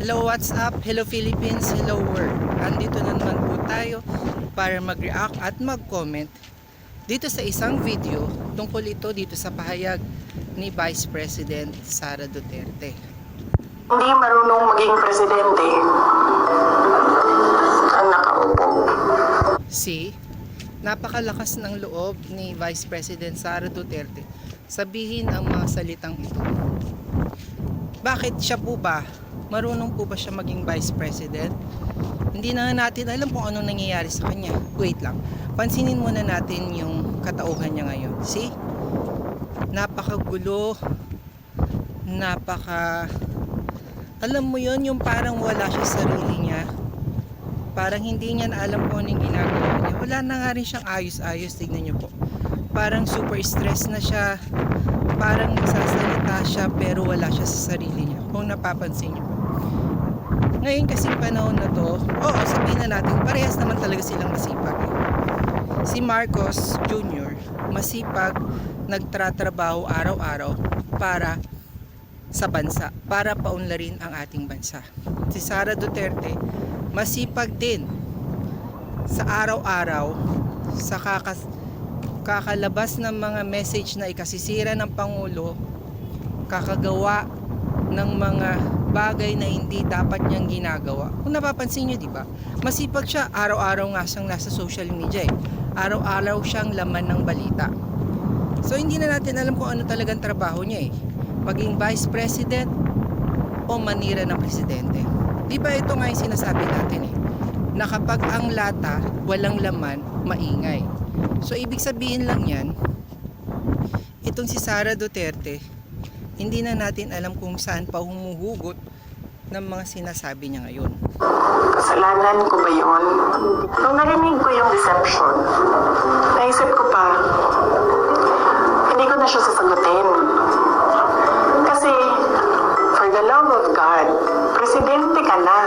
Hello, what's up? Hello Philippines, hello world. Andito na naman po tayo para mag-react at mag-comment dito sa isang video tungkol ito dito sa pahayag ni Vice President Sara Duterte. Hindi marunong maging presidente ang nakaupo. Si napakalakas ng loob ni Vice President Sara Duterte sabihin ang mga salitang ito. Bakit siya po ba? Marunong po ba siya maging Vice President? Hindi na natin alam kung anong nangyayari sa kanya. Wait lang. Pansinin muna natin yung katauhan niya ngayon. See? Napakagulo. Napaka... Alam mo yon yung parang wala siya sa sarili niya. Parang hindi niya na alam kung anong ginagawa niya. Wala na nga rin siyang ayos-ayos. Tignan niyo po. Parang super stress na siya. Parang nagsasalita siya pero wala siya sa sarili niya. Kung napapansin niyo. Ngayon kasi panahon na to, oo, sabihin na natin, parehas naman talaga silang masipag. Si Marcos Jr., masipag, nagtratrabaho araw-araw para sa bansa, para paunlarin ang ating bansa. Si Sara Duterte, masipag din sa araw-araw sa kakas kakalabas ng mga message na ikasisira ng Pangulo, kakagawa ng mga bagay na hindi dapat niyang ginagawa. Kung napapansin niyo, di ba? Masipag siya, araw-araw nga siyang nasa social media eh. Araw-araw siyang laman ng balita. So hindi na natin alam kung ano talagang trabaho niya eh. Maging vice president o manira ng presidente. Di ba ito nga yung sinasabi natin eh. Na kapag ang lata, walang laman, maingay. So ibig sabihin lang yan, itong si Sara Duterte, hindi na natin alam kung saan pa humuhugot ng mga sinasabi niya ngayon. Kasalanan ko ba yun? Nung narinig ko yung deception, naisip ko pa, hindi ko na siya sasagutin. Kasi, for the love of God, presidente ka na.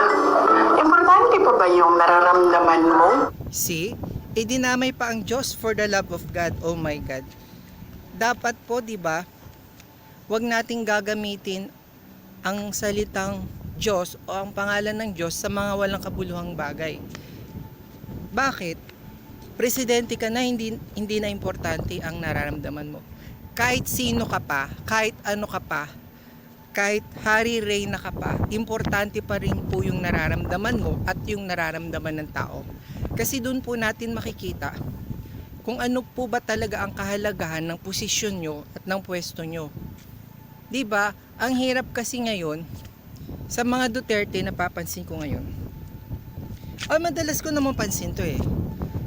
Importante pa ba yung nararamdaman mo? See? Idinamay pa ang Diyos for the love of God. Oh my God. Dapat po, di ba, wag nating gagamitin ang salitang Diyos o ang pangalan ng Diyos sa mga walang kabuluhang bagay. Bakit? Presidente ka na, hindi, hindi na importante ang nararamdaman mo. Kahit sino ka pa, kahit ano ka pa, kahit Hari Reyna ka pa, importante pa rin po yung nararamdaman mo at yung nararamdaman ng tao. Kasi doon po natin makikita kung ano po ba talaga ang kahalagahan ng posisyon nyo at ng pwesto nyo. 'Di ba? Ang hirap kasi ngayon sa mga Duterte napapansin ko ngayon. Ay madalas ko naman pansin 'to eh.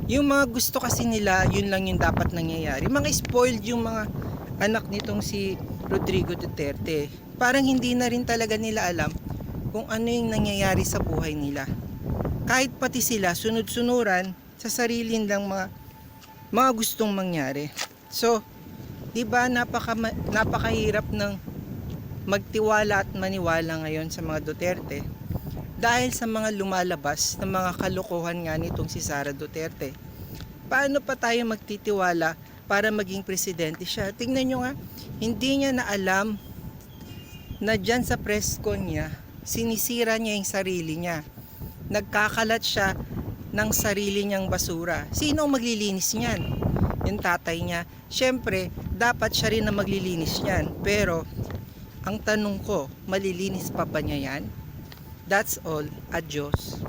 Yung mga gusto kasi nila, yun lang yung dapat nangyayari. Mga spoiled yung mga anak nitong si Rodrigo Duterte. Parang hindi na rin talaga nila alam kung ano yung nangyayari sa buhay nila. Kahit pati sila sunod-sunuran sa sarili nilang mga mga gustong mangyari. So, 'di ba napaka napakahirap ng magtiwala at maniwala ngayon sa mga Duterte dahil sa mga lumalabas na mga kalokohan nga nitong si Sara Duterte. Paano pa tayo magtitiwala para maging presidente siya? Tingnan nyo nga, hindi niya na alam na dyan sa press con niya, sinisira niya yung sarili niya. Nagkakalat siya ng sarili niyang basura. Sino ang maglilinis niyan? Yung tatay niya. Siyempre, dapat siya rin na maglilinis niyan. Pero, ang tanong ko, malilinis pa ba niya yan? That's all. Adios.